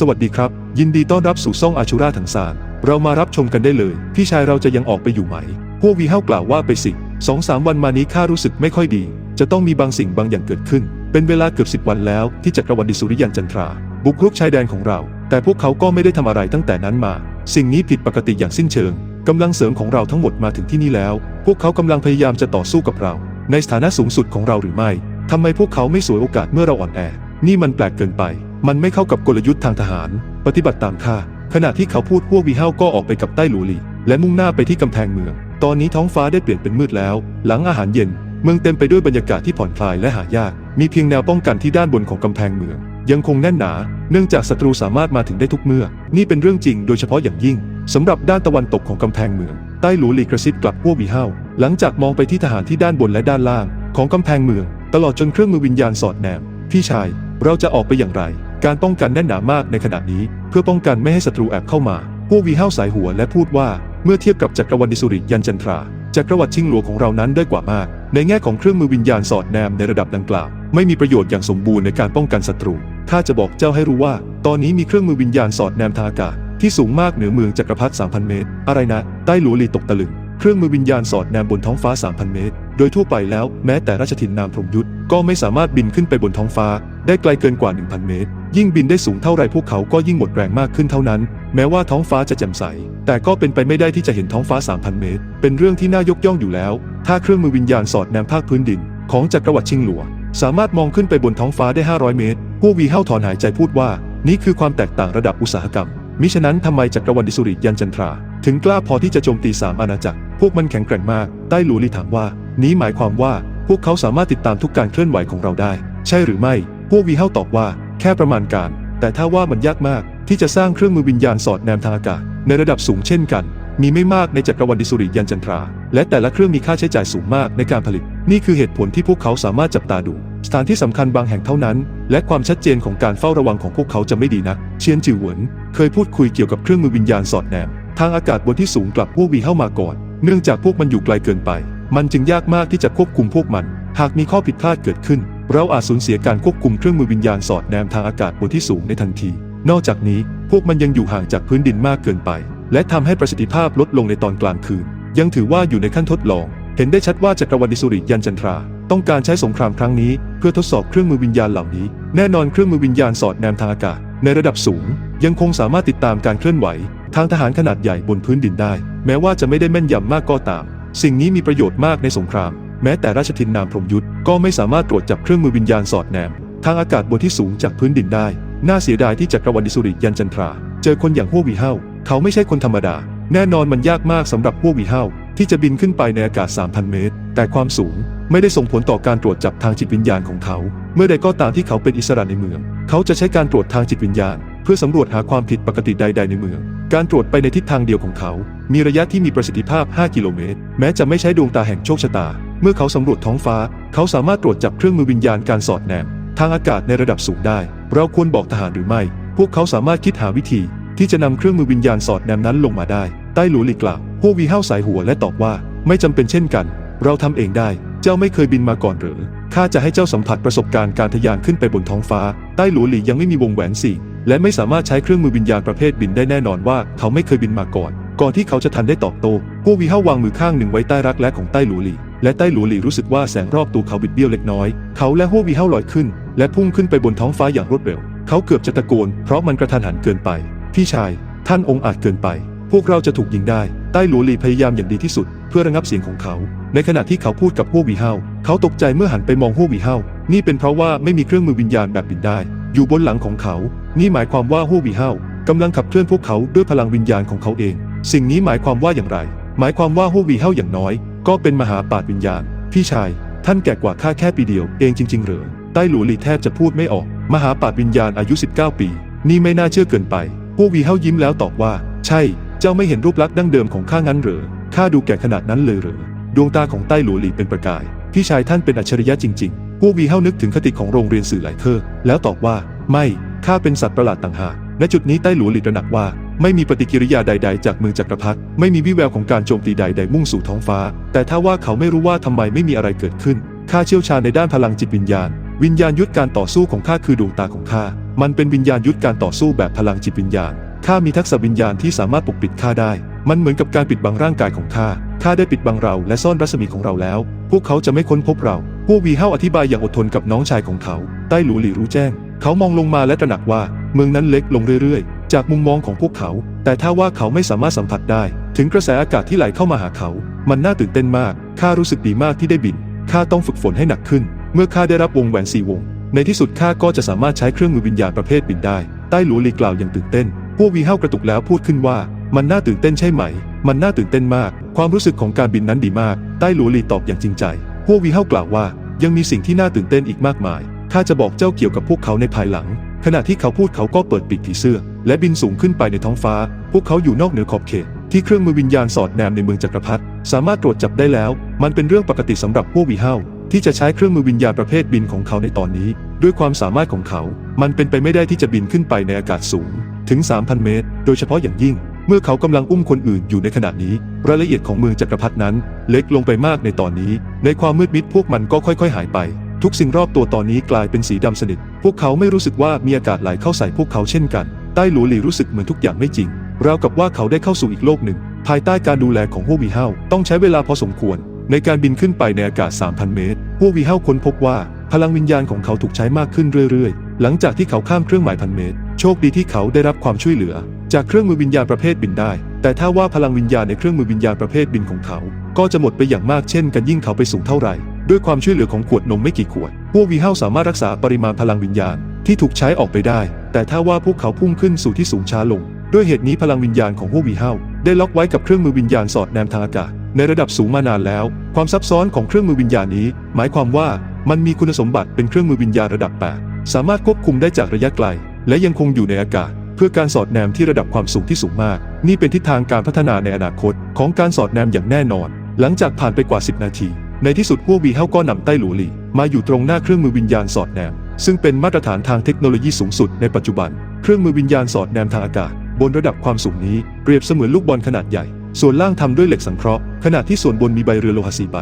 สวัสดีครับ ยินดีต้อนรับสู่ซ่องอาชูราถังซานเรามารับชมกันได้เลย พี่ชายเราจะยังออกไปอยู่ไหม พวกวีเฮากล่าวว่าไปสิสองสามวันมานี้ข้ารู้สึกไม่ค่อยดี จะต้องมีบางสิ่งบางอย่างเกิดขึ้น เป็นเวลาเกือบสิบวันแล้วที่จักรวรรดิสุริยันจันทรา บุกรุกชายแดนของเรา แต่พวกเขาก็ไม่ได้ทำอะไรตั้งแต่นั้นมา สิ่งนี้ผิดปกติอย่างสิ้นเชิงกำลังเสริมของเราทั้งหมดมาถึงที่นี่แล้ว พวกเขากำลังพยายามจะต่อสู้กับเรา ในสถานะสูงสุดของเราหรือไม่ทำไมพวกเขาไม่สวยโอกาสเมื่อเราอ่อนแอ นี่มันแปลกเกินไป มันไม่เข้ากับกลยุทธ์ทางทหาร ปฏิบัติตามข้าขณะที่เขาพูดพวกวีเฮาก็ออกไปกับใต้หลูหลีและมุ่งหน้าไปที่กำแพงเมือง ตอนนี้ท้องฟ้าได้เปลี่ยนเป็นมืดแล้ว หลังอาหารเย็น เมืองเต็มไปด้วยบรรยากาศที่ผ่อนคลายและหายาก มีเพียงแนวป้องกันที่ด้านบนของกำแพงเมือง ยังคงแน่นหนา เนื่องจากศัตรูสามารถมาถึงได้ทุกเมื่อ นี่เป็นเรื่องจริงโดยเฉพาะอย่างยิ่งสำหรับด้านตะวันตกของกำแพงเมือง ใต้หลูหลีกระซิบกลับพวกวีเฮาหลังจากมองไปที่ทหารที่ด้านบนและด้านล่าง ของกำแพงเมือง ตลอดจนเครื่องมือวิญญาณสอดแนมพี่ชาย เราจะออกไปอย่างไร การป้องกันแน่นหนามากในขณะนี้เพื่อป้องกันไม่ให้ศัตรูแอบเข้ามาพวกวีเฮาสายหัวและพูดว่าเมื่อเทียบกับจักรวรรดิสุริยันจันทราจักรวรรดิชิงหลวงของเรานั้นได้กว่ามาก ในแง่ของเครื่องมือวิญญาณสอดแนมในระดับดังกล่าว ไม่มีประโยชน์อย่างสมบูรณ์ในการป้องกันศัตรูข้าจะบอกเจ้าให้รู้ว่า ตอนนี้มีเครื่องมือวิญญาณสอดแนมทางอากาศที่สูงมากเหนือเมืองจักรพรรดิ3,000 เมตร อะไรนะ ใต้หลูหลีตกตะลึง เครื่องมือวิญญาณสอดแนมบนท้องฟ้า 3,000 เมตร โดยทั่วไปแล้วแม้แต่ราชทินนามพรหมยุทธก็ไม่สามารถบินขึ้นไปบนท้องฟ้า ได้ไกลเกินกว่า 1,000 เมตร ยิ่งบินได้สูงเท่าไรพวกเขาก็ยิ่งหมดแรงมากขึ้นเท่านั้น แม้ว่าท้องฟ้าจะแจ่มใส แต่ก็เป็นไปไม่ได้ที่จะเห็นท้องฟ้า 3,000 เมตร เป็นเรื่องที่น่ายกย่องอยู่แล้ว ถ้าเครื่องมือวิญญาณสอดแนมภาคพื้นดิน ของจักรวรรดิชิงหลัว สามารถมองขึ้นไปบนท้องฟ้าได้ 500 เมตรพวกวีเฮาถอนหายใจพูดว่า นี่คือความแตกต่างระดับอุตสาหกรรม มิฉะนั้นทำไมจักรวรรดิสุริยันจันทรา ถึงกล้าพอที่จะโจมตีสามอาณาจักร พวกมันแข็งแกร่งมาก ใต้หลูลีถามว่า นี้หมายความว่า พวกเขาสามารถติดตามทุกการเคลื่อนไหวของเราได้ ใช่หรือไม่ พวกวีเฮาตอบว่า แค่ประมาณการ แต่ถ้าว่ามันยากมากที่จะสร้างเครื่องมือวิญญาณสอดแนมทางอากาศในระดับสูงเช่นกัน มีไม่มากในจักรวรรดิสุริยันจันทรา และแต่ละเครื่องมีค่าใช้จ่ายสูงมากในการผลิต นี่คือเหตุผลที่พวกเขาสามารถจับตาดู สถานที่สำคัญบางแห่งเท่านั้น และความชัดเจนของการเฝ้าระวังของพวกเขาจะไม่ดีนัก เชียนจิวเหวินเคยพูดคุยเกี่ยวกับเครื่องมือวิญญาณสอดแนมทางอากาศบนที่สูงกลับพวกวีเข้ามาก่อน เนื่องจากพวกมันอยู่ไกลเกินไป มันจึงยากมากที่จะควบคุมพวกมัน หากมีข้อผิดพลาดเกิดขึ้น เราอาจสูญเสียการควบคุมเครื่องมือวิญญาณสอดแนมทางอากาศบนที่สูงในทันที นอกจากนี้พวกมันยังอยู่ห่างจากพื้นดินมากเกินไป และทำให้ประสิทธิภาพลดลงในตอนกลางคืน ยังถือว่าอยู่ในขั้นทดลอง เห็นได้ชัดว่าจักรวรรดิสุริยันจันทรา ต้องการใช้สงครามครั้งนี้ เพื่อทดสอบเครื่องมือวิญญาณเหล่านี้ แน่นอนเครื่องมือวิญญาณสอดแนมทางอากาศ ในระดับสูง ยังคงสามารถติดตามการเคลื่อนไหว ทางทหารขนาดใหญ่บนพื้นดินได้ แม้ว่าจะไม่ได้แม่นยำมากก็ตาม สิ่งนี้มีประโยชน์มากในสงคราม แม้แต่ราชทินนามพรมยุทธก็ไม่สามารถตรวจจับเครื่องมือวิญญาณสอดแนม ทางอากาศบนที่สูงจากพื้นดินได้ น่าเสียดายที่จักรวรรดิสุริยันจันทรา เจอคนอย่างพวกวีเฮาเขาไม่ใช่คนธรรมดา แน่นอนมันยากมากสำหรับพวกวีเฮาที่จะบินขึ้นไปในอากาศ 3,000 เมตร แต่ความสูงไม่ได้ส่งผลต่อการตรวจจับทางจิตวิญญาณของเขา เมื่อใดก็ตามที่เขาเป็นอิสระในเมือง เขาจะใช้การตรวจทางจิตวิญญาณ เพื่อสำรวจหาความผิดปกติใด ๆ ในเมือง การตรวจไปในทิศทางเดียวของเขา มีระยะที่มีประสิทธิภาพ 5 กิโลเมตร แม้จะไม่ใช้ดวงตาแห่งโชคชะตา เมื่อเขาสำรวจท้องฟ้า เขาสามารถตรวจจับเครื่องมือวิญญาณการสอดแนม ทางอากาศในระดับสูงได้ เราควรบอกทหารหรือไม่ พวกเขาสามารถคิดหาวิธี ที่จะนำเครื่องมือวิญญาณสอดแนมนั้นลงมาได้ ใต้หลูหลีกล่าวพวกวีเฮาสายหัวและตอบว่า ไม่จำเป็นเช่นกัน เราทำเองได้ เจ้าไม่เคยบินมาก่อนหรือข้าจะให้เจ้าสัมผัสประสบการณ์การทะยานขึ้นไปบนท้องฟ้า ใต้หลูหลียังไม่มีวงแหวนสี่และไม่สามารถใช้เครื่องมือวิญญาณประเภทบินได้แน่นอนว่าเขาไม่เคยบินมาก่อน ก่อนที่เขาจะทันได้ตอบโต้พวกวีเฮาวางมือข้างหนึ่งไว้ใต้รักแร้ของใต้หลูหลี และใต้หลูหลีรู้สึกว่าแสงรอบตัวเขาบิดเบี้ยวเล็กน้อย เขาและฮัววีเฮาลอยขึ้น และพุ่งขึ้นไปบนท้องฟ้าอย่างรวดเร็ว เขาเกือบจะตะโกน เพราะมันกระทันหันเกินไป พี่ชาย ท่านองค์อาจเกินไป พวกเราจะถูกยิงได้ ใต้หลูหลีพยายามอย่างดีที่สุด เพื่อระงับเสียงของเขา ในขณะที่เขาพูดกับฮัววีเฮาเขาตกใจเมื่อหันไปมองฮัววีเฮานี่เป็นเพราะว่าไม่มีเครื่องมือวิญญาณแบบบินได้ อยู่บนหลังของเขา นี่หมายความว่าฮัววีเฮากำลังขับเคลื่อนพวกเขาด้วยพลังวิญญาณของเขาเอง สิ่งนี้หมายความว่าอย่างไร หมายความว่าฮัววีเฮาอย่างน้อย ก็เป็นมหาปาชญ์วิญญาณ พี่ชาย ท่านแก่กว่าข้าแค่ปีเดียวเองจริง ๆ เหรอใต้หลูหลีแทบจะพูดไม่ออก มหาปาชญ์วิญญาณอายุ 19 ปี นี่ไม่น่าเชื่อเกินไป พวกวีเฮายิ้มแล้วตอบว่า ใช่ เจ้าไม่เห็นรูปลักษณ์ดั้งเดิมของข้างั้นเหรอข้าดูแก่ขนาดนั้นเลยเหรอดวงตาของใต้หลูหลีเป็นประกาย พี่ชายท่านเป็นอัจฉริยะจริง ๆ พวกวีเฮานึกถึงคติของโรงเรียนสื่อหลายเคอร์แล้วตอบว่า ไม่ข้าเป็นสัตว์ประหลาดต่างหากณจุดนี้ใต้หลูหลีตระหนักว่า ไม่มีปฏิกิริยาใด ๆ จากมือจักรพรรดิไม่มีวิแววของการโจมตีใด ๆ มุ่งสู่ท้องฟ้า แต่ถ้าว่าเขาไม่รู้ว่าทำไมไม่มีอะไรเกิดขึ้นข้าเชี่ยวชาญในด้านพลังจิตวิญญาณ วิญญาณยุทธการต่อสู้ของข้าคือดวงตาของข้ามันเป็นวิญญาณยุทธการต่อสู้แบบพลังจิตวิญญาณข้ามีทักษะวิญญาณที่สามารถปกปิดข้าได้ มันเหมือนกับการปิดบังร่างกายของข้าข้าได้ปิดบังเราและซ่อนรัศมีของเราแล้ว พวกเขาจะไม่ค้นพบเราพวกวีเฮาอธิบายอย่างอดทนกับน้องชายของเขา ใต้หลูหลีรู้แจ้ง เขามองลงมาและตระหนักว่า เมืองนั้นเล็กลงเรื่อย จากมุมมองของพวกเขา แต่ถ้าว่าเขาไม่สามารถสัมผัสได้ ถึงกระแสอากาศที่ไหลเข้ามาหาเขา มันน่าตื่นเต้นมาก ข้ารู้สึกดีมากที่ได้บิน ข้าต้องฝึกฝนให้หนักขึ้น เมื่อข้าได้รับวงแหวนสี่วง ในที่สุดข้าก็จะสามารถใช้เครื่องมือวิญญาณประเภทบินได้ ใต้หลูหลีกล่าวอย่างตื่นเต้น พวกวีเฮากระตุกแล้วพูดขึ้นว่า มันน่าตื่นเต้นใช่ไหม มันน่าตื่นเต้นมาก ความรู้สึกของการบินนั้นดีมาก ใต้หลูหลีตอบอย่างจริงใจ พวกวีเฮากล่าวว่า ยังมีสิ่งที่น่าตื่นเต้นอีกมากมาย ข้าจะบอกเจ้าเกี่ยวกับพวกเขาในภายหลัง ขณะที่เขาพูดเขาก็เปิดปีกผีเสื้อ และบินสูงขึ้นไปในท้องฟ้า พวกเขาอยู่นอกเหนือขอบเขต ที่เครื่องมือวิญญาณสอดแนมในเมืองจักรพรรดิสามารถตรวจจับได้แล้ว มันเป็นเรื่องปกติสำหรับพวกวีเฮาที่จะใช้เครื่องมือวิญญาณประเภทบินของเขาในตอนนี้ ด้วยความสามารถของเขา มันเป็นไปไม่ได้ที่จะบินขึ้นไปในอากาศสูง ถึง 3,000 เมตร โดยเฉพาะอย่างยิ่ง เมื่อเขากำลังอุ้มคนอื่นอยู่ในขณะนี้ รายละเอียดของเมืองจักรพรรดินั้น เล็กลงไปมากในตอนนี้ ในความมืดมิดพวกมันก็ค่อย ๆ หายไป ทุกสิ่งรอบตัวตอนนี้กลายเป็นสีดำสนิท พวกเขาไม่รู้สึกว่ามีอากาศไหลเข้าใส่พวกเขาเช่นกัน ใต้หลูหลีรู้สึกเหมือนทุกอย่างไม่จริง ราวกับว่าเขาได้เข้าสู่อีกโลกหนึ่ง ภายใต้การดูแลของฮูวีเฮาต้องใช้เวลาพอสมควร ในการบินขึ้นไปในอากาศ 3,000 เมตรฮูวีเฮาค้นพบว่า พลังวิญญาณของเขาถูกใช้มากขึ้นเรื่อยๆ หลังจากที่เขาข้ามเครื่องหมายพันเมตร โชคดีที่เขาได้รับความช่วยเหลือ จากเครื่องมือวิญญาณประเภทบินได้ แต่ถ้าว่าพลังวิญญาณในเครื่องมือวิญญาณประเภทบินของเขา ก็จะหมดไปอย่างมากเช่น กันยิ่งเขาไปสูงเท่าไหร่ด้วยความช่วยเหลือของขวดนมไม่กี่ขวดพวกวีเฮาสามารถรักษาปริมาณพลังวิญญาณที่ถูกใช้ออกไปได้ แต่ถ้าว่าพวกเขาพุ่งขึ้นสู่ที่สูงช้าลง ด้วยเหตุนี้พลังวิญญาณของพวกวีเฮาได้ล็อกไว้กับเครื่องมือวิญญาณสอดแนมทางอากาศในระดับสูงมานานแล้ว ความซับซ้อนของเครื่องมือวิญญาณนี้ หมายความว่ามันมีคุณสมบัติเป็นเครื่องมือวิญญาณระดับ8สามารถควบคุมได้จากระยะไกล และยังคงอยู่ในอากาศ เพื่อการสอดแนมที่ระดับความสูงที่สูงมาก นี่เป็นทิศทางการพัฒนาในอนาคต ของการสอดแนมอย่างแน่นอน หลังจากผ่านไปกว่า 10 นาที ในที่สุดพวกวีเฮาก็นำใต้หลูหลีมาอยู่ตรงหน้าเครื่องมือวิญญาณสอดแนมซึ่งเป็นมาตรฐานทางเทคโนโลยีสูงสุดในปัจจุบัน เครื่องมือวิญญาณสอดแนมทางอากาศ บนระดับความสูงนี้เปรียบเสมือนลูกบอลขนาดใหญ่ ส่วนล่างทำด้วยเหล็กสังเคราะห์ ขณะที่ส่วนบนมีใบเรือโลหะสีใบ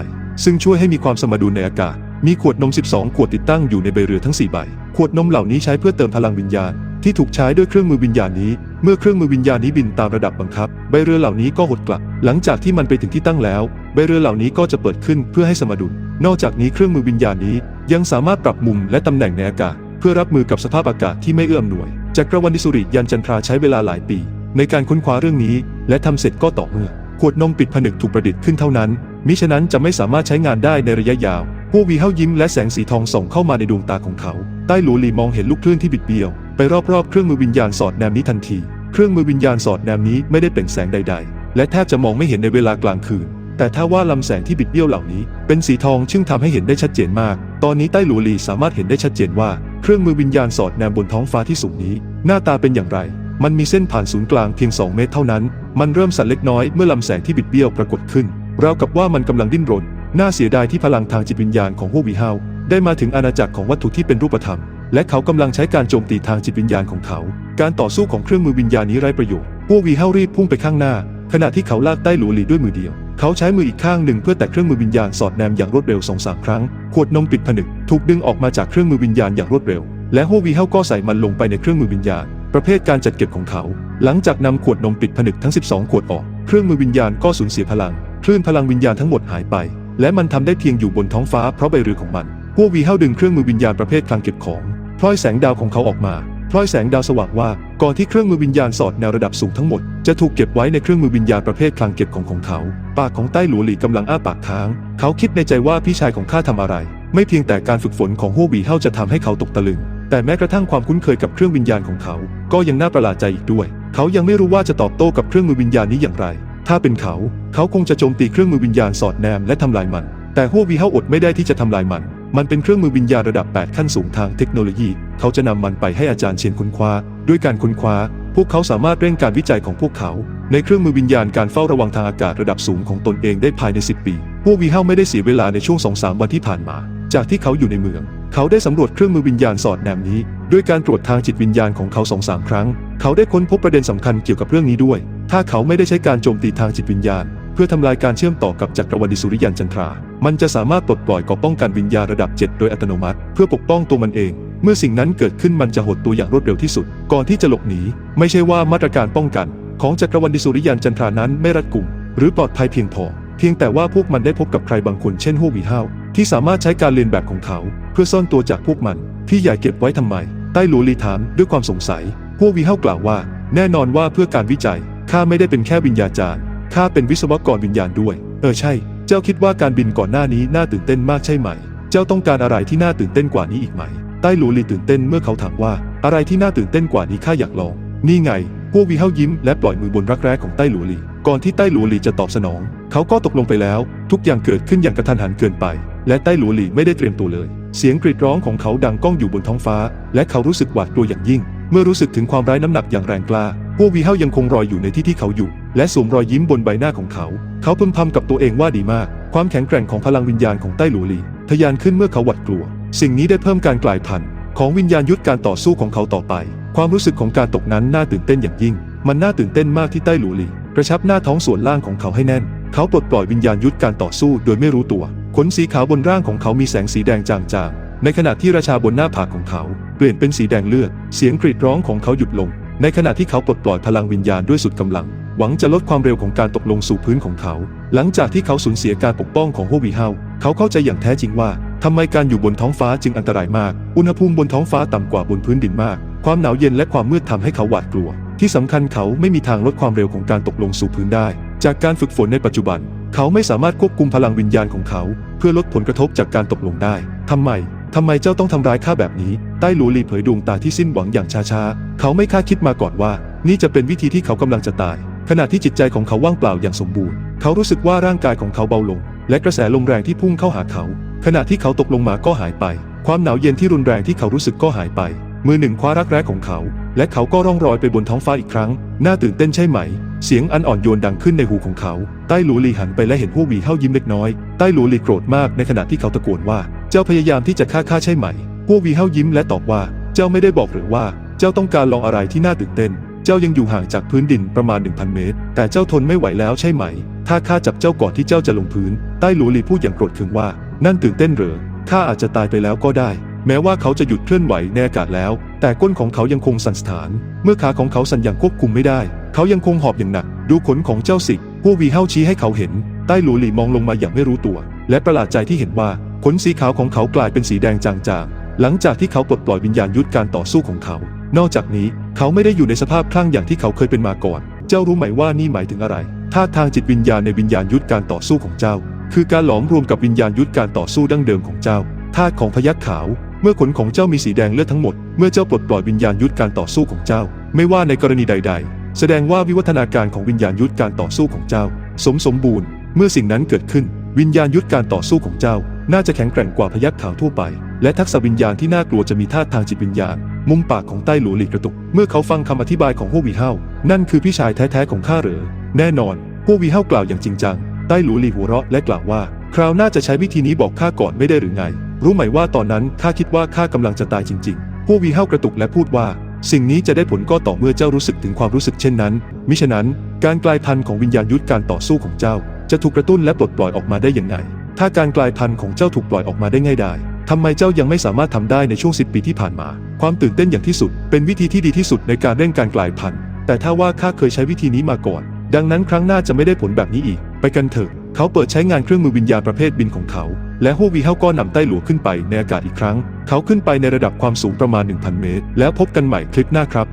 ซึ่งช่วยให้มีความสมดุลในอากาศ มีขวดนม 12 ขวดติดตั้งอยู่ในใบเรือทั้ง 4 ใบ ขวดนมเหล่านี้ใช้เพื่อเติมพลังวิญญาณ ที่ถูกใช้ด้วยเครื่องมือวิญญาณนี้ เมื่อเครื่องมือวิญญาณนี้บินตามระดับบังคับ ใบเรือเหล่านี้ก็หดกลับ หลังจากที่มันไปถึงที่ตั้งแล้ว ใบเรือเหล่านี้ก็จะเปิดขึ้นเพื่อให้สมดุล นอกจากนี้เครื่องมือวิญญาณนี้ ยังสามารถปรับมุมและตำแหน่งในอากาศ เพื่อรับมือกับสภาพอากาศที่ไม่เอื้อมหน่วยจักรวรรดิสุริยันจันทราใช้เวลาหลายปี ในการค้นคว้าเรื่องนี้ และทำเสร็จก็ต่อเมื่อ ขวดนมปิดผนึกถูกประดิษฐ์ขึ้นเท่านั้น มิฉะนั้นจะไม่สามารถใช้งานได้ในระยะยาวพวกวีเฮายิ้มและแสงสีทองส่องเข้ามาในดวงตาของเขา ใต้หลูหลีมองเห็นลูกคลื่นที่บิดเบี้ยว ไปรอบๆเครื่องมือวิญญาณสอดแนมนี้ทันที เครื่องมือวิญญาณสอดแนมนี้ไม่ได้เปล่งแสงใด ๆ และแทบจะมองไม่เห็นในเวลากลางคืน แต่ถ้าว่าลำแสงที่บิดเบี้ยวเหล่านี้ เป็นสีทองซึ่งทำให้เห็นได้ชัดเจนมาก ตอนนี้ใต้หลูหลีสามารถเห็นได้ชัดเจนว่า เครื่องมือวิญญาณสอดแนมบนท้องฟ้าที่สูงนี้ หน้าตาเป็นอย่างไร มันมีเส้นผ่านศูนย์กลางเพียง 2 เมตรเท่านั้น มันเริ่มสั่นเล็กน้อยเมื่อลำแสงที่บิดเบี้ยวปรากฏขึ้นราวกับว่ามันกำลังดิ้นรน น่าเสียดายที่พลังทางจิตวิญญาณของฮววีเฮาได้มาถึงอาณาจักรของวัตถุที่เป็นรูปธรรม และเขากำลังใช้การโจมตีทางจิตวิญญาณของเขา การต่อสู้ของเครื่องมือวิญญาณนี้ไร้ประโยชน์ฮววีเฮารีบพุ่งไปข้างหน้า ขณะที่เขาลากใต้หลูหลีด้วยมือเดียว เขาใช้มืออีกข้างหนึ่งเพื่อแตะเครื่องมือวิญญาณสอดแนมอย่างรวดเร็วสองสามครั้ง ขวดนมปิดผนึกถูกดึงออกมาจากเครื่องมือวิญญาณอย่างรวดเร็ว และฮววีเฮาก็ใส่มันลงไปในเครื่องมือวิญญาณ ประเภทการจัดเก็บของเขา หลังจากนำขวดนมปิดผนึกทั้ง 12 ขวดออก เครื่องมือวิญญาณก็สูญเสียพลัง คลื่นพลังวิญญาณทั้งหมดหายไป และมันทำได้เพียงอยู่บนท้องฟ้าเพราะใบเรือของมันพววีเฮาดึงเครื่องมือวิญญาณประเภทคลังเก็บของพลอยแสงดาวของเขาออกมา พลอยแสงดาวสว่างว่า ก่อนที่เครื่องมือวิญญาณสอดแนวระดับสูงทั้งหมด จะถูกเก็บไว้ในเครื่องมือวิญญาณประเภทคลังเก็บของของเขา ปากของใต้หลัวหลีกำลังอ้าปากค้าง เขาคิดในใจว่าพี่ชายของข้าทำอะไร ไม่เพียงแต่การฝึกฝนของฮัววีเฮาจะทำให้เขาตกตะลึง แต่แม้กระทั่งความคุ้นเคยกับเครื่องวิญญาณของเขา ก็ยังน่าประหลาดใจอีกด้วย เขายังไม่รู้ว่าจะตอบโต้กับเครื่องมือวิญญาณนี้อย่างไร ถ้าเป็นเขา เขาคงจะโจมตีเครื่องมือวิญญาณสอดแนมและทำลายมัน แต่ฮัววีเฮาอดไม่ได้ที่จะทำลายมัน มันเป็นเครื่องมือวิญญาณระดับ 8 ขั้นสูงทางเทคโนโลยี เขาจะนำมันไปให้อาจารย์เชียนค้นคว้า ด้วยการค้นคว้า พวกเขาสามารถเร่งการวิจัยของพวกเขา ในเครื่องมือวิญญาณการเฝ้าระวังทางอากาศระดับสูงของตนเองได้ภายใน 10 ปี พวกวีเฮาไม่ได้เสียเวลาในช่วง 2-3 วันที่ผ่านมา จากที่เขาอยู่ในเมือง เขาได้สำรวจเครื่องมือวิญญาณสอดแนมนี้ ด้วยการตรวจทางจิตวิญญาณของเขาสองสามครั้ง เขาได้ค้นพบประเด็นสำคัญเกี่ยวกับเรื่องนี้ด้วย ถ้าเขาไม่ได้ใช้การโจมตีทางจิตวิญญาณ พื่อทำลายการเชื่อมต่อกับจักรวรรดิสุริยันจันทรา มันจะสามารถปลดปล่อยกราะป้องกันวิญญาระดับ 7 โดยอัตโนมัติ เพื่อปกป้องตัวมันเอง เมื่อสิ่งนั้นเกิดขึ้นมันจะหดตัวอย่างรวดเร็วที่สุด ก่อนที่จะหลบหนี ไม่ใช่ว่ามาตรการป้องกัน ของจักรวรรดิสุริยันจันทรานั้นไม่รัดกุม หรือปลอดภัยเพียงพอ เพียงแต่ว่าพวกมันได้พบกับใครบางคนเช่นฮัววีเฮาที่สามารถใช้การเรียนแบบของเขา เพื่อซ่อนตัวจากพวกมัน พี่ใหญ่เก็บไว้ทำไม ใต้หลูลีถามด้วยความสงสัยฮัววีเฮากล่าวว่า แน่นอนว่าเพื่อการวิจัยข้าไม่ได้เป็นแค่วิญญาจารย์ ข้าเป็นวิศวกรวิญญาณด้วย เออใช่ เจ้าคิดว่าการบินก่อนหน้านี้น่าตื่นเต้นมากใช่ไหม เจ้าต้องการอะไรที่น่าตื่นเต้นกว่านี้อีกไหม ใต้หลูลีตื่นเต้นเมื่อเขาถามว่า อะไรที่น่าตื่นเต้นกว่านี้ข้าอยากลอง นี่ไง พวกวีเฮายิ้มและปล่อยมือบนรักแร้ของใต้หลูลี ก่อนที่ใต้หลูลีจะตอบสนอง เขาก็ตกลงไปแล้ว ทุกอย่างเกิดขึ้นอย่างกระทันหันเกินไป และใต้หลูลีไม่ได้เตรียมตัวเลย เสียงกรีดร้องของเขาดังก้องอยู่บนท้องฟ้า และเขารู้สึกหวาดกลัวอย่างยิ่ง เมื่อรู้สึกถึงความร้ายน้ำหนักอย่างแรงกล้า พวกวีเฮายังคงรอยอยู่ในที่ที่เขาอยู่ และสวมรอยยิ้มบนใบหน้าของเขา เขาพึมพำกับตัวเองว่าดีมาก ความแข็งแกร่งของพลังวิญญาณของใต้หลูลีทะยานขึ้นเมื่อเขาหวาดกลัว สิ่งนี้ได้เพิ่มการกลายพันธุ์ของวิญญาณยุทธการต่อสู้ของเขาต่อไป ความรู้สึกของการตกนั้นน่าตื่นเต้นอย่างยิ่ง มันน่าตื่นเต้นมากที่ใต้หลูลีกระชับหน้าท้องส่วนล่างของเขาให้แน่น เขาปลดปล่อยวิญญาณยุทธการต่อสู้โดยไม่รู้ตัว ขนสีขาวบนร่างของเขามีแสงสีแดงจางๆ ในขณะที่ราชาบนหน้าผากของเขา เปลี่ยนเป็นสีแดงเลือด เสียงกรีดร้องของเขาหยุดลง ในขณะที่เขาปลดปล่อยพลังวิญญาณด้วยสุดกำลัง หวังจะลดความเร็วของการตกลงสู่พื้นของเขา หลังจากที่เขาสูญเสียการปกป้องของโฮวีเฮาเขาเข้าใจอย่างแท้จริงว่าทำไมการอยู่บนท้องฟ้าจึงอันตรายมาก อุณหภูมิบนท้องฟ้าต่ำกว่าบนพื้นดินมาก ความหนาวเย็นและความมืดทำให้เขาหวาดกลัว ที่สำคัญเขาไม่มีทางลดความเร็วของการตกลงสู่พื้นได้ จากการฝึกฝนในปัจจุบัน เขาไม่สามารถควบคุมพลังวิญญาณของเขา เพื่อลดผลกระทบจากการตกลงได้ ทำไม ทำไมเจ้าต้องทำร้ายข้าแบบนี้ ใต้หลูลีเผยดวงตาที่สิ้นหวังอย่างช้าๆ เขาไม่คาดคิดมาก่อนว่า นี่จะเป็นวิธีที่เขากำลังจะตาย ขณะที่จิตใจของเขาว่างเปล่าอย่างสมบูรณ์ เขารู้สึกว่าร่างกายของเขาเบาลง และกระแสลมแรงที่พุ่งเข้าหาเขา ขณะที่เขาตกลงมาก็หายไป ความหนาวเย็นที่รุนแรงที่เขารู้สึกก็หายไป มือหนึ่งคว้ารักแร้ของเขา และเขาก็ร่องรอยไปบนท้องฟ้าอีกครั้ง น่าตื่นเต้นใช่ไหม เสียงอันอ่อนโยนดังขึ้นในหูของเขา ใต้หลูลีหันไปและเห็นพวกวีเฮายิ้มเล็กน้อย ใต้หลูลีโกรธมากในขณะที่เขาตะโกนว่า เจ้าพยายามที่จะฆ่าข้าใช่ไหม พวกวีเฮายิ้มและตอบว่า เจ้าไม่ได้บอกหรือว่า เจ้าต้องการลองอะไรที่น่าตื่นเต้น เจ้ายังอยู่ห่างจากพื้นดินประมาณ 1,000 เมตร แต่เจ้าทนไม่ไหวแล้วใช่ไหม ถ้าข้าจับเจ้าก่อนที่เจ้าจะลงพื้น ใต้หลูลีพูดอย่างโกรธเคืองว่า นั่นตื่นเต้นเหรอข้าอาจจะตายไปแล้วก็ได้ แม้ว่าเขาจะหยุดเคลื่อนไหวในอากาศแล้ว แต่ก้นของเขายังคงสั่นสะท้าน เมื่อขาของเขาสั่นอย่างควบคุมไม่ได้ เขายังคงหอบอย่างหนัก ดูขนของเจ้าสิพวกวีเฮาชี้ให้เขาเห็น ใต้หลูหลีมองลงมาอย่างไม่รู้ตัว และประหลาดใจที่เห็นว่า ขนสีขาวของเขากลายเป็นสีแดงจางๆ หลังจากที่เขาปลดปล่อยวิญญาณยุทธการต่อสู้ของเขา นอกจากนี้เขาไม่ได้อยู่ในสภาพคลั่งอย่างที่เขาเคยเป็นมาก่อน เจ้ารู้ไหมว่านี่หมายถึงอะไรท่าทางจิตวิญญาณในวิญญาณยุทธการต่อสู้ของเจ้า คือการหลอมรวมกับวิญญาณยุทธการต่อสู้ดั้งเดิมของเจ้าธาตุของพยัคฆ์ขาวเมื่อขนของเจ้ามีสีแดงเลือดทั้งหมด เมื่อเจ้าปลดปล่อยวิญญาณยุทธการต่อสู้ของเจ้า ไม่ว่าในกรณีใด ๆ แสดงว่าวิวัฒนาการของวิญญาณยุทธการต่อสู้ของเจ้า สมสมบูรณ์ เมื่อสิ่งนั้นเกิดขึ้น วิญญาณยุทธการต่อสู้ของเจ้า น่าจะแข็งแกร่งกว่าพยัคฆ์ขาวทั่วไป และทักษะวิญญาณที่น่ากลัวจะมีท่าทางจิตวิญญาณ มุมปากของใต้หลูหลีกระตุก เมื่อเขาฟังคำอธิบายของพวกวีเฮานั่นคือพี่ชายแท้ๆของข้าเหรอ แน่นอนพวกวีเฮากล่าวอย่างจริงจัง ใต้หลูหลีหัวเราะและกล่าวว่า คราวหน้าจะใช้วิธีนี้บอกข้าก่อนไม่ได้หรือไง รู้ไหมว่าตอนนั้นข้าคิดว่าข้ากำลังจะตายจริงๆพวกวีเฮากระตุกและพูดว่า สิ่งนี้จะได้ผลก็ต่อเมื่อเจ้ารู้สึกถึงความรู้สึกเช่นนั้น มิฉะนั้น การกลายพันธุ์ของวิญญาณยุทธการต่อสู้ของเจ้า จะถูกกระตุ้นและปลดปล่อยออกมาได้อย่างไร ถ้าการกลายพันธุ์ของเจ้าถูกปล่อยออกมาได้ง่ายดายทำไมเจ้ายังไม่สามารถทำได้ในช่วงสิบปีที่ผ่านมา ความตื่นเต้นอย่างที่สุด เป็นวิธีที่ดีที่สุดในการเร่งการกลายพันธุ์ แต่ถ้าว่าข้าเคยใช้วิธีนี้มาก่อน ดังนั้นครั้งหน้าจะไม่ได้ผลแบบนี้อีก ไปกันเถอะ เขาเปิดใช้งานเครื่องมือวิญญาณประเภทบินของเขา และฮัววีเฮาก็นำใต้หลัวขึ้นไปในอากาศอีกครั้ง เขาขึ้นไปในระดับความสูงประมาณ 1,000 เมตร แล้วพบกันใหม่คลิปหน้าครับ